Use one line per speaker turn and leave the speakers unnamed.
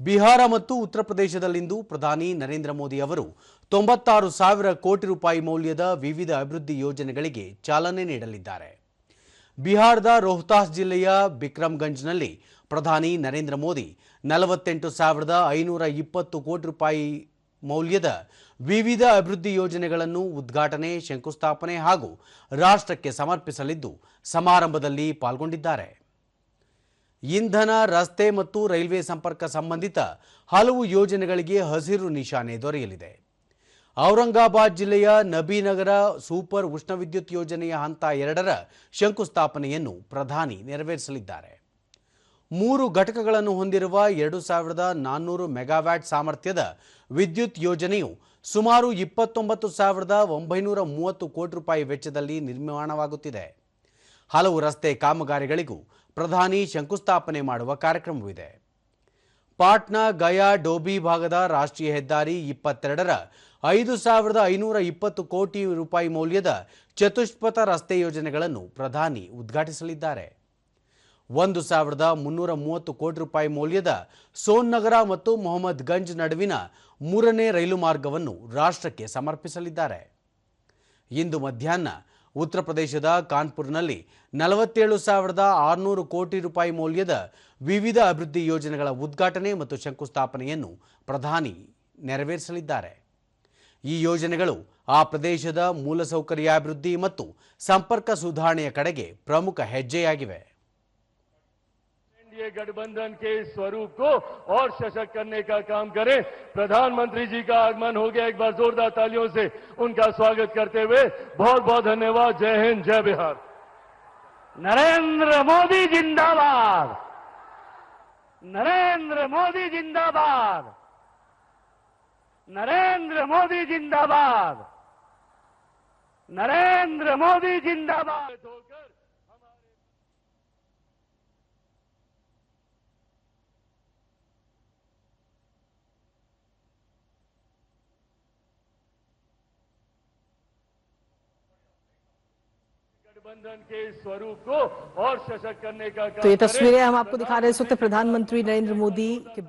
ಬಿಹಾರ ಮತ್ತು ಉತ್ತರ ಪ್ರದೇಶದಲ್ಲಿಂದು ಪ್ರಧಾನಿ ನರೇಂದ್ರ ಮೋದಿ ಅವರು ತೊಂಬತ್ತಾರು ಸಾವಿರ ಕೋಟಿ ರೂಪಾಯಿ ಮೌಲ್ಯದ ವಿವಿಧ ಅಭಿವೃದ್ಧಿ ಯೋಜನೆಗಳಿಗೆ ಚಾಲನೆ ನೀಡಲಿದ್ದಾರೆ. ಬಿಹಾರದ ರೋಹ್ತಾಸ್ ಜಿಲ್ಲೆಯ ಬಿಕ್ರಮ್ಗಂಜ್ನಲ್ಲಿ ಪ್ರಧಾನಿ ನರೇಂದ್ರ ಮೋದಿ ನಲವತ್ತೆಂಟು ಸಾವಿರದ ಐನೂರ ಇಪ್ಪತ್ತು ಕೋಟಿ ರೂಪಾಯಿ ಮೌಲ್ಯದ ವಿವಿಧ ಅಭಿವೃದ್ಧಿ ಯೋಜನೆಗಳನ್ನು ಉದ್ಘಾಟನೆ, ಶಂಕುಸ್ಥಾಪನೆ ಹಾಗೂ ರಾಷ್ಟ್ರಕ್ಕೆ ಸಮರ್ಪಿಸಲಿದ್ದು ಸಮಾರಂಭದಲ್ಲಿ ಪಾಲ್ಗೊಂಡಿದ್ದಾರೆ. ಇಂಧನ, ರಸ್ತೆ ಮತ್ತು ರೈಲ್ವೆ ಸಂಪರ್ಕ ಸಂಬಂಧಿತ ಹಲವು ಯೋಜನೆಗಳಿಗೆ ಹಸಿರು ನಿಶಾನೆ ದೊರೆಯಲಿದೆ. ಔರಂಗಾಬಾದ್ ಜಿಲ್ಲೆಯ ನಬಿನಗರ ಸೂಪರ್ ಉಷ್ಣ ವಿದ್ಯುತ್ ಯೋಜನೆಯ ಹಂತ ಎರಡರ ಶಂಕುಸ್ಥಾಪನೆಯನ್ನು ಪ್ರಧಾನಿ ನೆರವೇರಿಸಲಿದ್ದಾರೆ. ಮೂರು ಘಟಕಗಳನ್ನು ಹೊಂದಿರುವ ಎರಡು ಸಾವಿರದ ನಾನ್ನೂರು ಮೆಗಾವ್ಯಾಟ್ ಸಾಮರ್ಥ್ಯದ ವಿದ್ಯುತ್ ಯೋಜನೆಯು ಸುಮಾರು ಇಪ್ಪತ್ತೊಂಬತ್ತು ಸಾವಿರದ ಒಂಬೈನೂರ ಮೂವತ್ತು ಕೋಟಿ ರೂಪಾಯಿ ವೆಚ್ಚದಲ್ಲಿ ನಿರ್ಮಾಣವಾಗುತ್ತಿದೆ. ಹಲವು ರಸ್ತೆ ಕಾಮಗಾರಿಗಳಿಗೂ ಪ್ರಧಾನಿ ಶಂಕುಸ್ಥಾಪನೆ ಮಾಡುವ ಕಾರ್ಯಕ್ರಮವಿದೆ. ಪಾಟ್ನಾ ಗಯಾ ಡೋಬಿ ಭಾಗದ ರಾಷ್ಟ್ರೀಯ ಹೆದ್ದಾರಿ ಇಪ್ಪತ್ತೆರಡರ ಐದು ಸಾವಿರದ ಐನೂರ ಇಪ್ಪತ್ತು ಕೋಟಿ ರೂಪಾಯಿ ಮೌಲ್ಯದ ಚತುಷ್ಪಥ ರಸ್ತೆ ಯೋಜನೆಗಳನ್ನು ಪ್ರಧಾನಿ ಉದ್ಘಾಟಿಸಲಿದ್ದಾರೆ. ಒಂದು ಸಾವಿರದ ಮುನ್ನೂರ ಮೂವತ್ತು ಕೋಟಿ ರೂಪಾಯಿ ಮೌಲ್ಯದ ಸೋನ್ ನಗರ ಮತ್ತು ಮೊಹಮ್ಮದ್ಗಂಜ್ ನಡುವಿನ ಮೂರನೇ ರೈಲು ಮಾರ್ಗವನ್ನು ರಾಷ್ಟ್ರಕ್ಕೆ ಸಮರ್ಪಿಸಲಿದ್ದಾರೆ. ಇಂದು ಮಧ್ಯಾಹ್ನ ಉತ್ತರ ಪ್ರದೇಶದ ಕಾನ್ಪುರ್ನಲ್ಲಿ ನಲವತ್ತೇಳು ಸಾವಿರದ ಆರುನೂರು ಕೋಟಿ ರೂಪಾಯಿ ಮೌಲ್ಯದ ವಿವಿಧ ಅಭಿವೃದ್ಧಿ ಯೋಜನೆಗಳ ಉದ್ಘಾಟನೆ ಮತ್ತು ಶಂಕುಸ್ಥಾಪನೆಯನ್ನು ಪ್ರಧಾನಿ ನೆರವೇರಿಸಲಿದ್ದಾರೆ. ಈ ಯೋಜನೆಗಳು ಆ ಪ್ರದೇಶದ ಮೂಲಸೌಕರ್ಯಾಭಿವೃದ್ಧಿ ಮತ್ತು ಸಂಪರ್ಕ ಸುಧಾರಣೆಯ ಕಡೆಗೆ ಪ್ರಮುಖ ಹೆಜ್ಜೆಯಾಗಿವೆ.
एनडीए गठबंधन के स्वरूप को और सशक्त करने का काम करें। प्रधानमंत्री जी का आगमन हो गया एक बार जोरदार तालियों से। उनका स्वागत करते हुए बहुत बहुत धन्यवाद। जय हिंद, जय बिहार।
नरेंद्र मोदी जिंदाबाद। नरेंद्र मोदी जिंदाबाद। नरेंद्र मोदी जिंदाबाद। नरेंद्र मोदी जिंदाबाद।
गठबंधन के स्वरूप को और सशक्त करने का
तो ये तस्वीरें हम आपको दिखा रहे हैं इस वक्त प्रधानमंत्री नरेंद्र मोदी के